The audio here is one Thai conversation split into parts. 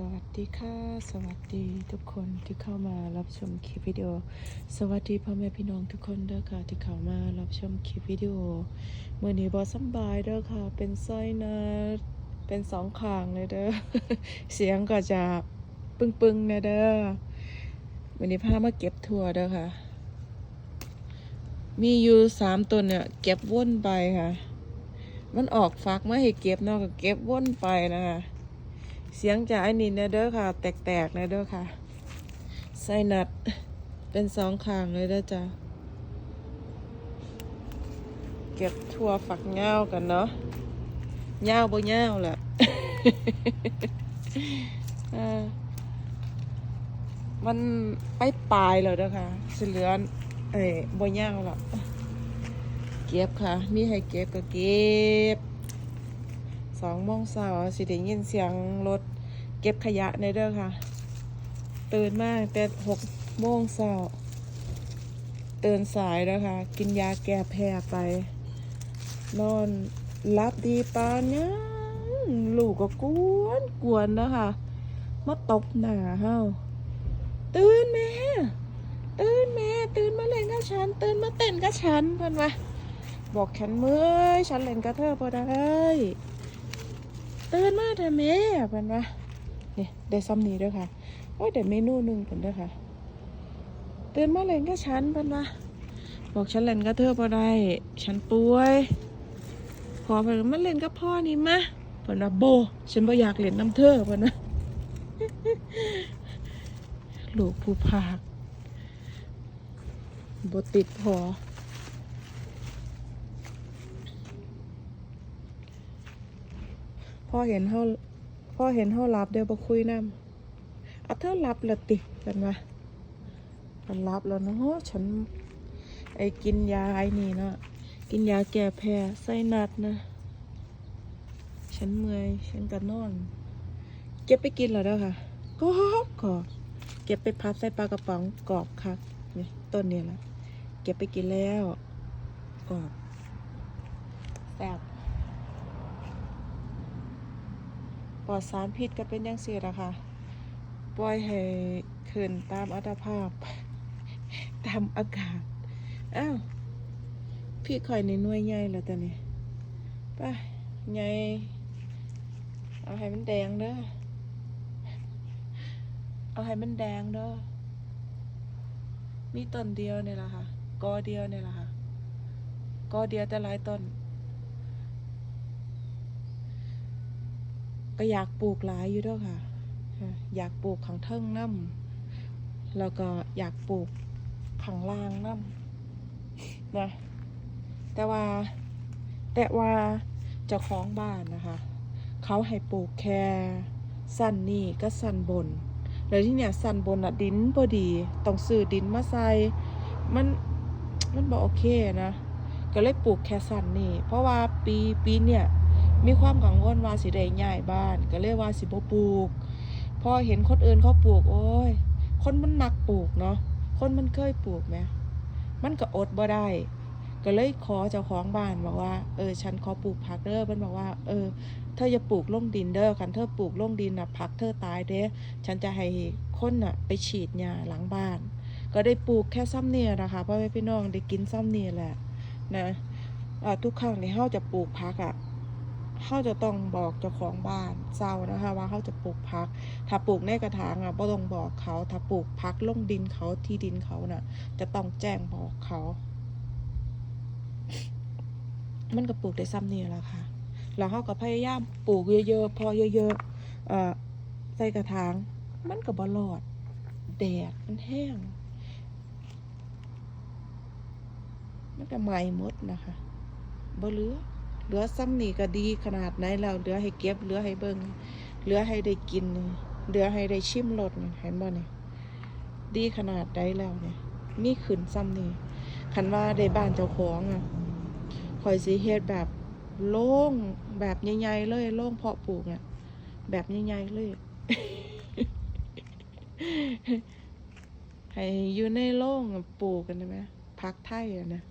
สวัสดีค่ะ สวัสดีทุกคนที่เข้ามารับชมคลิปวิดีโอ สวัสดีพ่อแม่พี่น้องทุกคนเด้อค่ะ ที่เข้ามารับชมคลิปวิดีโอเมื่อนี้บอสบายเด้อค่ะ เป็นไส้นะเป็นสองขางเลยเด้อเสียงก็จะปึ้งๆนะเด้อวันนี้พามาเก็บถั่วเด้อค่ะ มีอยู่สามต้นเนี่ยเก็บวนไปค่ะ มันออกฟักมาให้เก็บนาะก็เก็บวนไปนะคะ เสียงจากไอ้นี่นเด้อค่ะ แตกๆนเด้อค่ะ ไส้นัดเป็นสองข้างเลยเด้อจ้ะเก็บทั่วฝักเงากันเนาะเงาบ่เงาแหละอ่ามันไปปลายแล้วเด้อค่ะสิเหลือนเอ้ยบ่เงาละเก็บค่ะ มีให้เก็บก็เก็บ สองโมงเช้าสิได้ยินเสียงรถเก็บขยะในเด้อค่ะ ตื่นมากแต่หกโมงเช้าตื่นสายแล้วค่ะ กินยาแก้แพ้ไป นอนรับดีปานยังลูกก็กวนกวนนะคะมาตบหน้าเฮาตื่นแม่ตื่นแม่ตื่นมาเล่นกับฉัน ตื่นมาเต้นกับฉันเพิ่นว่าบอกฉันเมื่อฉันเล่นกับเธอพอได้ ตื่นมาเถอะแม่เพิ่นว่านี่ได้ซ้ำนี้ด้วยค่ะโอ้ยแต่เมนูหนึ่งเพิ่นด้อค่ะตื่นมาเล่นกับฉันเพิ่นว่าบอกฉันเล่นกับเธอบ่ได้ ฉันป่วยพอเพิ่นมาเล่นกับพ่อนี่มาเพิ่นว่าโบ ฉันบ่อยากเล่นน้ำเธอเพิ่นว่าลูกผู้พากบ่ติดพอ พ่อเห็นเฮาพ่อเห็นเฮารับเดี๋ยวบ่คุยนำเอาเธอรับและติกันว่ามันรับแล้วเนาะฉันไอ้กินยาไอ้นี่เนาะกินยาแก้แพ้ไส้นัดนะ ฉันเมื่อยฉันก็นอน เก็บไปกินแล้วเด้อค่ะกรอบกอบเก็บไปพัดใส่ปลากระป๋องกรอบคักนี่ต้นนี้ละเก็บไปกินแล้วกรอบแซ่บ ปลอดสารพิษก็เป็นย่างเสียละค่ะ ปล่อยให้ขึ้นตามอัตภาพ ตามอากาศ อ้าว พี่ข่อยในหน่วยใหญ่แล้วตอนนี้ไปใหญ่เอาให้มันแดงเด้อ เอาให้มันแดงเด้อ มีต้นเดียวเนี่ยละค่ะ กอเดียวเนี่ยละค่ะ กอเดียวแต่หลายต้น ก็อยากปลูกหลายอยู่ด้วยค่ะ อยากปลูกขังเทิงน้ำแล้วก็อยากปลูกขังล่างน้ำนะแต่ว่าแต่ว่าเจ้าของบ้านนะคะ เขาให้ปลูกแค่สันนี่ก็สันบนแล้วที่เนี่ยสันบนอะดินพอดีต้องซื้อดินมาใส่มันมันบอกโอเคนะ ก็เลยปลูกแค่สันนี่ เพราะว่าปีปีเนี่ย มีความกังวลว่าสิได้ย้ายบ้าน ก็เลยว่าสิบ่ปลูก พอเห็นคนอื่นเขาปลูกโอ้ย คนมันมักปลูกเนาะ คนมันเคยปลูกไหมมันก็อดบ่ได้ ก็เลยขอเจ้าของบ้านบอกว่า เออ ฉันขอปลูกผักเด้อมันบอกว่า เออ เธออย่าปลูกลงดินเด้อคันเธอปลูกลงดินน่ะผักเธอตายเด้ฉันจะให้คนน่ะ ไปฉีดยาหลังบ้าน ก็ได้ปลูกแค่ซ้ำเนี่ยนะคะพ่อแม่พี่น้องได้กินซ้ำเนี่ยแหละนะทุกครั้งที่เฮาจะปลูกผักอะ เขาจะต้องบอกเจ้าของบ้านเจ้านะคะว่าเขาจะปลูกพัก ถ้าปลูกในกระถางอะบ่ต้องบอกเขา ถ้าปลูกพักลงดินเขาที่ดินเขาน่ะ จะต้องแจ้งบอกเขา มันก็ปลูกได้ซ้ำนี่แหละค่ะ แล้วเขาก็พยายามปลูกเยอะๆ พอเยอะๆเอ่อใส่กระถาง มันก็บ่รอด แดดมันแห้ง มันก็ไหม้หมดนะคะบ่เหลือ เหลือซ้ำนี่ก็ดีขนาดไหนแล้วเหลือให้เก็บเหลือให้เบิงเหลือให้ได้กินเหลือให้ได้ชิมรสเห็นบ่เนี่ยดีขนาดใดแล้วเนี่ยมีขึ้นซ้ำนี่คันว่าได้บ้านเจ้าของอะคอยสิเฮ็ดแบบโล่งแบบใหญ่ๆเลยโล่งเพาะปลูกอะแบบใหญ่ๆเลย ให้อยู่ในโล่งปลูกกันได้ไหมพักไทยอะนะ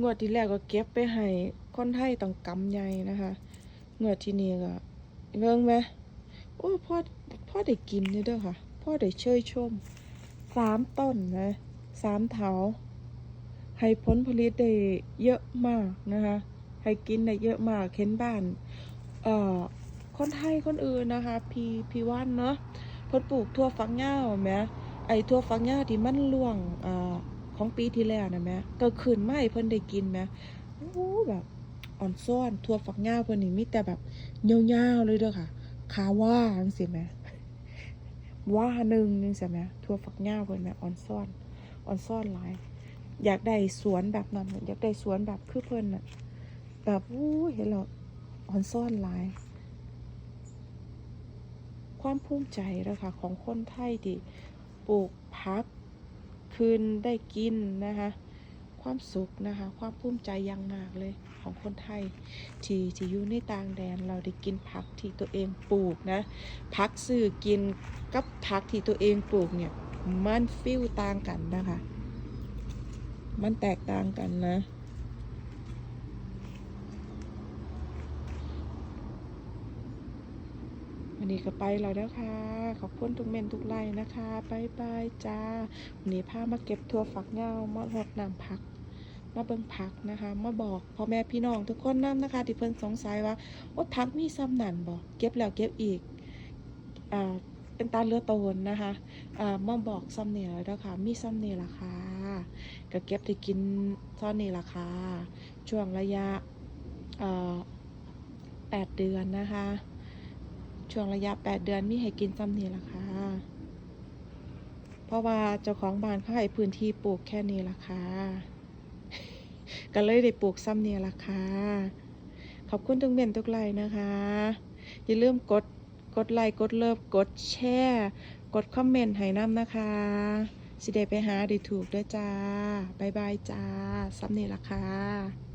งวดที่แรกก็เก็บไปให้คนไทยต้องกำใหญ่นะคะงวดที่นี้ก็เบิ่งไหมโอ้พ่อพ่อได้กินนี่เด้อค่ะ พ่อได้เชยชมสามต้นนะสามเถาให้ผลผลิตได้เยอะมากนะคะให้กินได้เยอะมากเห็นบ้านเอ่อคนไทยคนอื่นนะคะพีพีว่านเนาะเพิ่นปลูกทั่วฝักยาวแหมไอ้ทั่วฝักยาที่มันร่วงเอ่อ ของปีที่แล้วนะแหมก็ขึ้นมาให้เพิ่นได้กินแหมโอ้แบบอ่อนซ้อนทั่วฝักยาวเพิ่นนี่มีแต่แบบยาๆเลยเด้อค่ะขาว่าจังซี่แหมว่าหนึ่งนึงใช่ไหมทั่วฝักยาวเพิ่นแหมอ่อนซ้อนอ่อนซ้อนหลาย อยากได้สวนแบบนั้นอยากได้สวนแบบคือเพิ่นน่ะแบบอู้เห็นแล้วอ่อนซ้อนหลายความภูมิใจนะคะของคนไทยที่ปลูกพัก คืนได้กินนะคะ ความสุขนะคะ ความภูมิใจอย่างมากเลยของคนไทย ที่ที่อยู่ในต่างแดนเราได้กินผักที่ตัวเองปลูกนะผักซื้อกินกับผักที่ตัวเองปลูกเนี่ยมันฟิลต่างกันนะคะ มันแตกต่างกันนะ วันนี้ก็ไปแล้วนะคะ ขอบคุณทุกเมนทุกไลน์นะคะบายบายจ้า วันนี้พามาเก็บทั่วฝักเงามาหดน้ำผัก มาเบิ่งผักนะคะ มาบอกพ่อแม่พี่น้องทุกคนนั่นนะคะ ที่เพิ่นสงสัยว่าโอ้ผักมีซ้ำหนันบอกเก็บแล้วเก็บอีก อ่า เป็นตาเลือดโตนนะคะ อ่า มาบอกซ้ำเนี่ยแล้วค่ะ มีซ้ำเนี่ยราคาก็เก็บได้กินซ่อนนี่ราคาช่วงระยะ อ่าแปดเดือนนะคะ ช่วงระยะ 8 เดือนมีให้กินซ้ำนี่ล่ะค่ะ เพราะว่าเจ้าของบ้านเขาให้พื้นที่ปลูกแค่นี้ล่ะค่ะ ก็เลยได้ปลูกซ้ำนี่ล่ะค่ะ ขอบคุณทุกเมนทุกไลน์นะคะ อย่าลืมกดกดไลค์กดเลิฟกดแชร์กดคอมเมนต์ให้น้ำนะคะ สิได้ไปหาได้ถูกด้วยจ้าบายบายจ้าซ้ำนี่ล่ะค่ะ